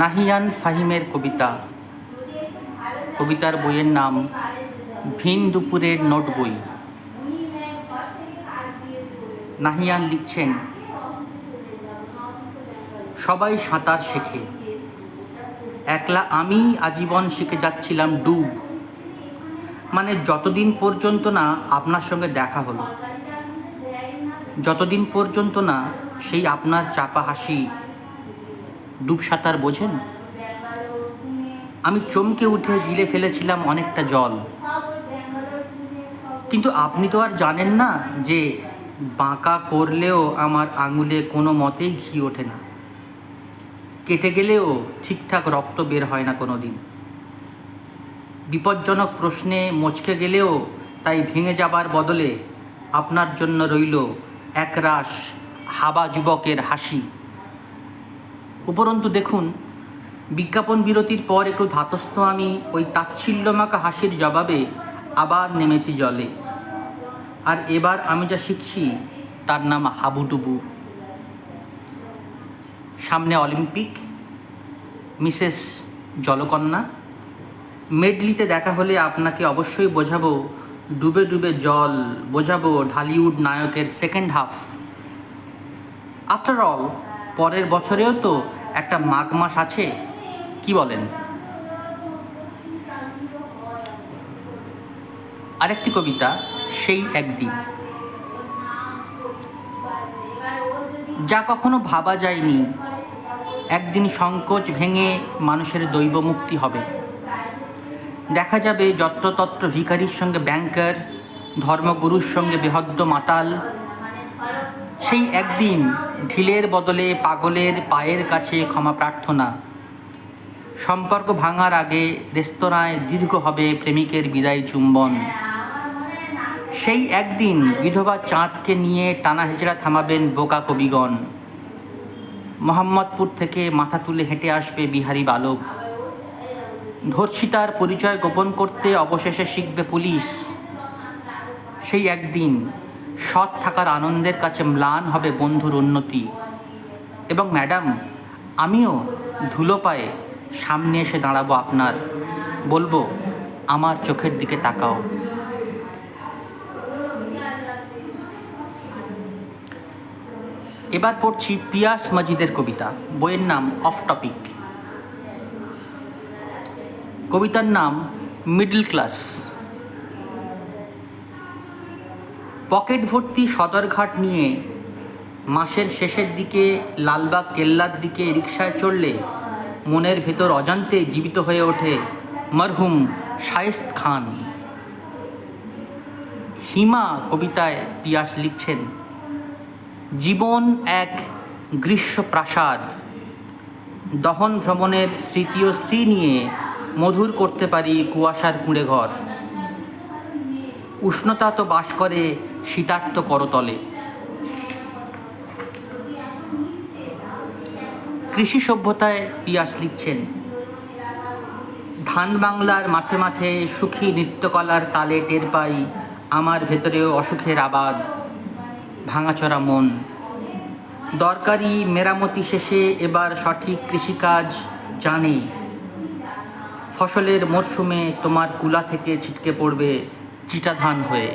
নাহিয়ান ফাহিমের কবিতা। কবিতার বইয়ের নাম ভিন দুপুরের নোট বই। নাহিয়ান লিখছেন, সবাই সাঁতার শেখে। একলা আমি আজীবন শিখে যাচ্ছিলাম ডুব। মানে যতদিন পর্যন্ত না আপনার সঙ্গে দেখা হলো। যতদিন পর্যন্ত না সেই আপনার চাপা হাসি ডুব সাঁতার বোঝেন? আমি চমকে উঠে গিলে ফেলেছিলাম অনেকটা জল। কিন্তু আপনি তো আর জানেন না যে বাঁকা করলেও আমার আঙুলে কোনো মতেই ঘি ওঠে না। কেটে গেলেও ঠিকঠাক রক্ত বের হয় না কোনো দিন বিপজ্জনক প্রশ্নে মচকে গেলেও তাই ভেঙে যাবার বদলে আপনার জন্য রইল একরাশ হাবা যুবকের হাসি। উপরন্তু দেখুন, বিজ্ঞাপন বিরতির পর একটু ধাতস্থ আমি ওই তাচ্ছিল্যমাকা হাসির জবাবে আবার নেমেছি জলে। আর এবার আমি যা শিখছি, তার নাম হাবুডুবু। সামনে অলিম্পিক, মিসেস জলকন্যা, মেডলিতে দেখা হলে আপনাকে অবশ্যই বোঝাবো, ডুবে ডুবে জল, বোঝাবো ঢালিউড নায়কের সেকেন্ড হাফ আফটার অল পরের বছরেও তো একটা মাঘ মাস আছে, কি বলেন? আরেকটি কবিতা, সেই একদিন। যা কখনো ভাবা যায়নি, একদিন সংকোচ ভেঙে মানুষের দৈব মুক্তি হবে। দেখা যাবে যত্রতত্র ভিখারির সঙ্গে ব্যাংকার, ধর্মগুরুর সঙ্গে বেহদ্দ মাতাল সেই একদিন ঢিলের বদলে পাগলের পায়ের কাছে ক্ষমা প্রার্থনা। সম্পর্ক ভাঙার আগে রেস্তোরাঁয় দীর্ঘ হবে প্রেমিকের বিদায় চুম্বন। সেই একদিন বিধবা চাঁদকে নিয়ে টানা হেজরা থামাবেন বোকা কবিগণ। মোহাম্মদপুর থেকে মাথা তুলে হেঁটে আসবে বিহারি বালক। ধর্ষিতার পরিচয় গোপন করতে অবশেষে শিখবে পুলিশ। সেই একদিন সৎ থাকার আনন্দের কাছে ম্লান হবে বন্ধুর উন্নতি। এবং ম্যাডাম, আমিও ধুলো পায়ে সামনে এসে দাঁড়াবো আপনার। বলব, আমার চোখের দিকে তাকাও। এবার পড়ছি পিয়াস মজিদের কবিতা, বইয়ের নাম অফ টপিক। কবিতার নাম মিডল ক্লাস। পকেট ভর্তি সদরঘাট নিয়ে মাসের শেষের দিকে লালবাগ কেল্লার দিকে রিক্সায় চড়লে মনের ভেতর অজান্তে জীবিত হয়ে ওঠে মরহুম শায়েস্ত খান। হিমা কবিতায় পিয়াস লিখছেন, জীবন এক গ্রীষ্ম প্রাসাদ দহন ভ্রমণের স্মৃতি ও শ্রী নিয়ে মধুর করতে পারি কুয়াশার কুঁড়ে ঘর। উষ্ণতা তো বাস করে শীতার্ত করতলে। কৃষি সভ্যতায় পিয়াস লিখছেন, ধান বাংলার মাঠে মাঠে সুখী নৃত্যকলার তালে টের পাই, আমার ভেতরেও অসুখের আবাদ, ভাঙাচোরা মন। দরকারি মেরামতি শেষে এবার সঠিক কৃষিকাজ জানে। ফসলের মরশুমে তোমার কুলা থেকে ছিটকে পড়বে চিটা ধান হয়ে।